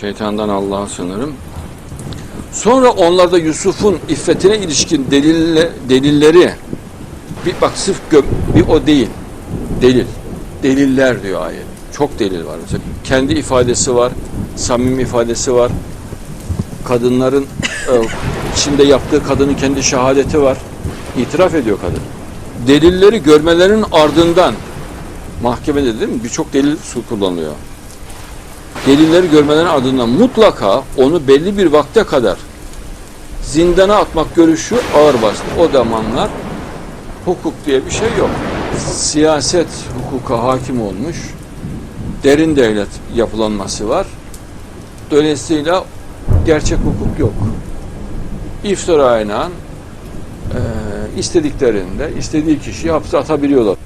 Şeytandan Allah'a sığınırım. Sonra onlarda Yusuf'un iffetine ilişkin delille, delilleri bir bak sırf gö- bir o değil. Delil. Deliller diyor ayet. Çok delil var. Mesela kendi ifadesi var, samimi ifadesi var. Kadınların e, içinde yaptığı kadının kendi şehadeti var. İtiraf ediyor kadın. Delilleri görmelerinin ardından mahkemede değil mi? Birçok delil kullanılıyor. Delilleri görmelerinin ardından mutlaka onu belli bir vakte kadar zindana atmak görüşü ağır bastı. O zamanlar hukuk diye bir şey yok. Siyaset hukuka hakim olmuş. Derin devlet yapılanması var. Dolayısıyla gerçek hukuk yok. İftira aynen istediklerinde istediği kişiyi hapse atabiliyorlar.